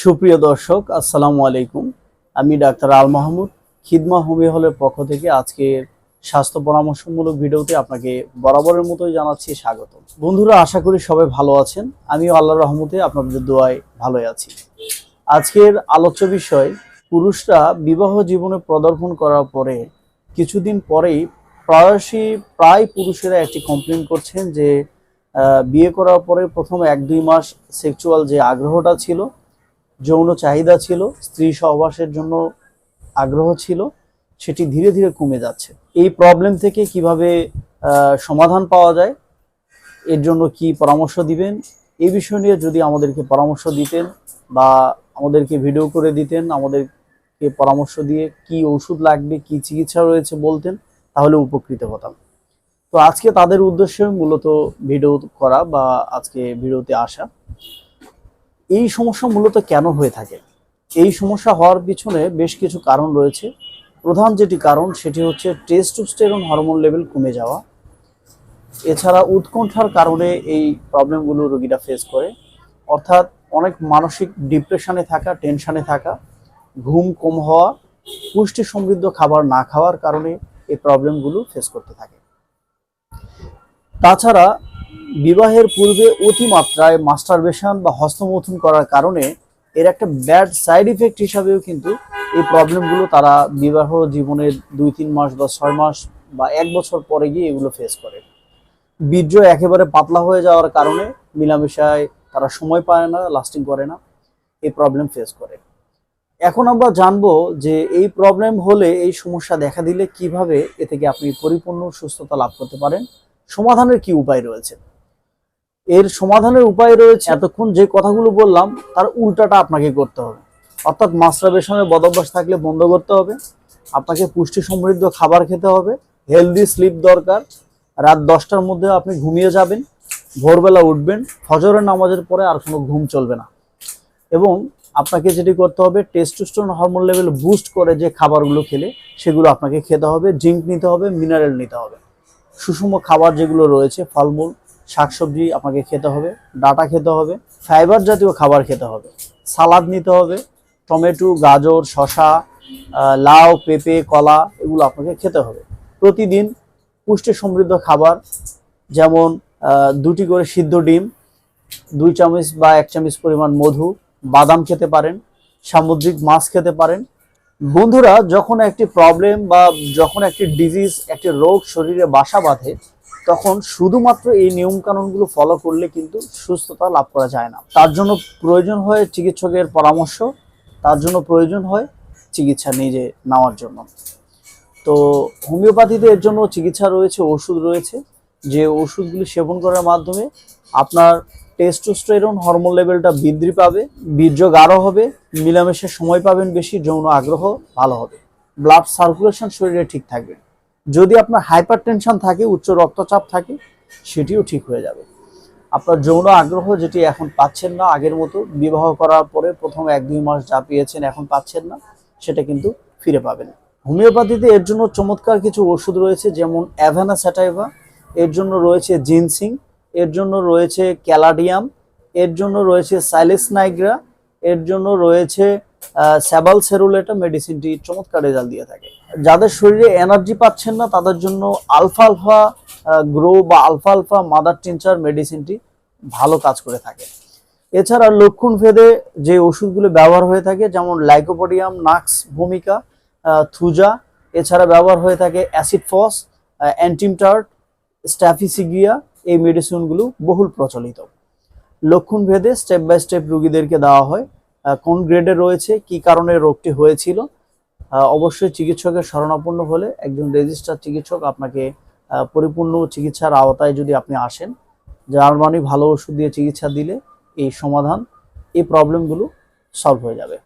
সুপ্রিয় দর্শক, আসসালামু আলাইকুম। আমি ডাক্তার আল মাহমুদ, খিদমা হোমিও হলের পক্ষ থেকে আজকের স্বাস্থ্য পরামর্শমূলক ভিডিওতে আপনাকে বরাবরের মতোই জানাচ্ছি স্বাগত। বন্ধুরা, আশা করি সবাই ভালো আছেন। আমিও আল্লাহর রহমতে আপনাদের দোয়ায় ভালোই আছি। আজকের আলোচ্য বিষয়, পুরুষরা বিবাহ জীবনে পদার্পণ করার পরে কিছুদিন পরেই প্রায়শই প্রায় পুরুষেরা একটি কমপ্লেন করছেন যে বিয়ে করার পরে প্রথম এক দুই মাস সেক্সুয়াল যে আগ্রহটা ছিল যৌন চাহিদা ছিল, স্ত্রী সহবাসের জন্য আগ্রহ ছিল, সেটি ধীরে ধীরে কমে যাচ্ছে। এই প্রবলেম থেকে কীভাবে সমাধান পাওয়া যায়, এর জন্য কি পরামর্শ দিবেন? এই বিষয় নিয়ে যদি আমাদেরকে পরামর্শ দিতেন বা আমাদেরকে ভিডিও করে দিতেন, আমাদেরকে পরামর্শ দিয়ে কি ওষুধ লাগবে, কি চিকিৎসা রয়েছে বলতেন, তাহলে উপকৃত হতাম। তো আজকে তাদের উদ্দেশ্যে মূলত ভিডিও করা বা আজকে ভিডিওতে আসা। এই সমস্যা মূলত কেন হয়ে থাকে? এই সমস্যা হওয়ার পিছনে বেশ কিছু কারণ রয়েছে। প্রধান যেটি কারণ, সেটি হচ্ছে টেস্টোস্টেরন হরমোন লেভেল কমে যাওয়া। এছাড়া উৎকণ্ঠার কারণে এই প্রবলেমগুলো রোগীরা ফেস করে। অর্থাৎ অনেক মানসিক ডিপ্রেশনে থাকা টেনশানে থাকা, ঘুম কম হওয়া, পুষ্টি সমৃদ্ধ খাবার না খাওয়ার কারণে এই প্রবলেমগুলো ফেস করতে থাকে। তাছাড়া বিবাহের পূর্বে অতিমাত্রায় মাস্টারবেশন বা হস্তমৈথুন করার কারণে এর একটা ব্যাড সাইড ইফেক্ট হিসাবেও কিন্তু এই প্রবলেমগুলো তারা বিবাহ জীবনের দুই, তিন মাস বা ছয় মাস বা এক বছর পরে গিয়ে এগুলো ফেস করে। বীর্য একেবারে পাতলা হয়ে যাওয়ার কারণে মিলামেশায় তারা সময় পায় না লাস্টিং করে না, এই প্রবলেম ফেস করে। এখন আমরা জানব যে এই প্রবলেম হলে এই সমস্যা দেখা দিলে কীভাবে এ থেকে আপনি পরিপূর্ণ সুস্থতা লাভ করতে পারেন, সমাধানের কি উপায় রয়েছে? এর সমাধানের উপায় রয়েছে। এতক্ষণ যে কথাগুলো বললাম, তার উল্টাটা আপনাকে করতে হবে। অর্থাৎ মাস্টারবেশনের বদভ্যাস থাকলে বন্ধ করতে হবে। আপনাকে পুষ্টি সমৃদ্ধ খাবার খেতে হবে। হেলদি স্লিপ দরকার। রাত দশটার মধ্যে আপনি ঘুমিয়ে যাবেন। ভোরবেলা উঠবেন। ফজরের নামাজের পরে আর কোনো ঘুম চলবে না। এবং আপনাকে যেটি করতে হবে টেস্টোস্টেরন হরমোন লেভেল বুস্ট করে যে খাবারগুলো খেলে, সেগুলো আপনাকে খেতে হবে। জিঙ্ক নিতে হবে মিনারেল নিতে হবে। সুষম খাবার যেগুলো রয়েছে, ফলমূল শাকসবজি আপনাকে খেতে হবে, ডাটা খেতে হবে ফাইবার জাতীয় খাবার খেতে হবে, সালাদ নিতে হবে, টমেটো, গাজর শশা লাউ, পেঁপে, কলা এগুলো আপনাকে খেতে হবে। প্রতিদিন পুষ্টি সমৃদ্ধ খাবার যেমন দুটি করে সিদ্ধ ডিম, দুই চামচ বা এক চামচ পরিমাণ মধু, বাদাম খেতে পারেন, সামুদ্রিক মাছ খেতে পারেন। বন্ধুরা, যখন একটি প্রবলেম বা যখন একটি ডিজিজ একটি রোগ শরীরে বাসা বাঁধে তখন শুধুমাত্র এই নিয়ম কানুনগুলো ফলো করলে কিন্তু সুস্থতা লাভ করা যায় না। তার জন্য প্রয়োজন হয় চিকিৎসকের পরামর্শ, তার জন্য প্রয়োজন হয় চিকিৎসা নিজে নেওয়ার জন্য। তো হোমিওপ্যাথিতে এর জন্য চিকিৎসা রয়েছে, ওষুধ রয়েছে। যে ওষুধগুলি সেবন করার মাধ্যমে আপনার টেস্টোস্টেরন হরমোন লেভেলটা বৃদ্ধি পাবে, বীর্য গাঢ় হবে মিলামেশার সময় পাবেন বেশি, যৌন আগ্রহ ভালো হবে। ব্লাড সার্কুলেশন শরীরে ঠিক থাকবে। যদি আপনার হাইপার টেনশন থাকে, উচ্চ রক্তচাপ থাকে, সেটিও ঠিক হয়ে যাবে। আপনার যৌন আগ্রহ যেটি এখন পাচ্ছেন না আগের মতো, বিবাহ করার পরে প্রথম এক দুই মাস যা পেয়েছেন এখন পাচ্ছেন না, সেটা কিন্তু ফিরে পাবেন। হোমিওপ্যাথিতে এর জন্য চমৎকার কিছু ওষুধ রয়েছে, যেমন অ্যাভেনা স্যাটাইভা এর জন্য রয়েছে জিনসিং, এর জন্য রয়েছে ক্যালাডিয়াম, এর জন্য রয়েছে সাইলেস নাইগ্রা এর জন্য রয়েছে স্যাবাল সেরুলেটা মেডিসিনটি চমৎকার রেজাল্ট দিয়ে থাকে। যাদের শরীরে এনার্জি পাচ্ছেন না, তাদের জন্য আলফা আলফা গ্রো বা আলফা আলফা মাদার টিনচার মেডিসিনটি ভালো কাজ করে থাকে। এছাড়া লক্ষণ ভেদে যে ওষুধগুলো ব্যবহার হয়ে থাকে, যেমন লাইকোপোডিয়াম নাক্স ভূমিকা থুজা এছাড়া ব্যবহার হয়ে থাকে অ্যাসিড ফস অ্যান্টিমটার্ট স্ট্যাফিসিগিয়া এই মেডিসিনগুলো বহুল প্রচলিত। লক্ষণ ভেদে স্টেপ বাই স্টেপ রুগীদেরকে দেওয়া হয়। কোন গ্রেডে রয়েছে, কি কারণে রোগটি হয়েছিল অবশ্যই চিকিৎসকের শরণাপন্ন হলে একজন রেজিস্টার চিকিৎসক আপনাকে পরিপূর্ণ চিকিৎসার আওতায় যদি আপনি আসেন যার মানে ভালো ওষুধ দিয়ে চিকিৎসা দিলে এই সমাধান, এই প্রবলেমগুলো সলভ হয়ে যাবে।